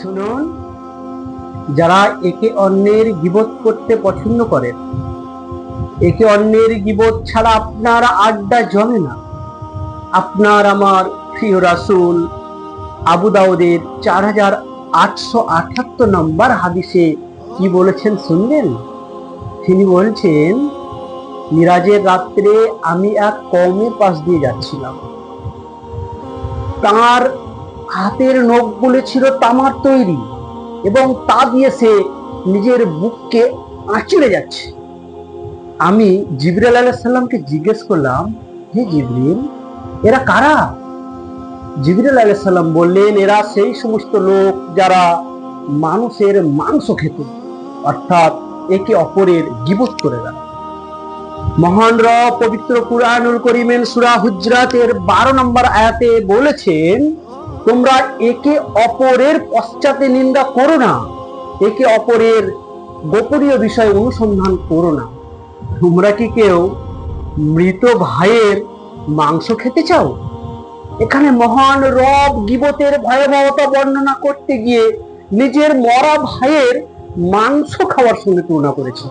শুনুন। যারা একে অন্যের গিবত করতে পছন্দ করেন একে অন্যের গিবত ছাড়া আপনার আড্ডা জমে না। আপনার আমার প্রিয় রাসূল আবু দাউদের চার হাজার আটশো আঠাত্তর নম্বর হাদিসে কি বলেছেন শুনবেন তিনি বলছেন, মিরাজের রাত্রে আমি এক কমের পাশ দিয়ে যাচ্ছিলাম। তার হাতের নখগুলো ছিল তামার তৈরি এবং তা দিয়ে সে নিজের বুককে আঁচড়ে যাচ্ছে। আমি জিবরাল আলাহ সাল্লামকে জিজ্ঞেস করলাম, হে জিবরিল, এরা কারা? জিবরাল আলাহ সাল্লাম বললেন, এরা সেই সমস্ত লোক যারা মানুষের মাংস খেত, অর্থাৎ একে অপরের গিবত করে দেয় মহান র পবিত্র কুরআনুল করিমেন সুরা হুজরাতের বারো নম্বর আয়াতে বলেছেন তোমরা একে অপরের পশ্চাতে নিন্দা করো না। একে অপরের গোপনীয় বিষয় অনুসন্ধান করো না। তোমরা কি কেউ মৃত ভাইয়ের মাংস খেতে চাও? এখানে মহান রব গিবতের ভয়াবহতা বর্ণনা করতে গিয়ে নিজের মরা ভাইয়ের মাংস খাওয়ার সঙ্গে তুলনা করেছে।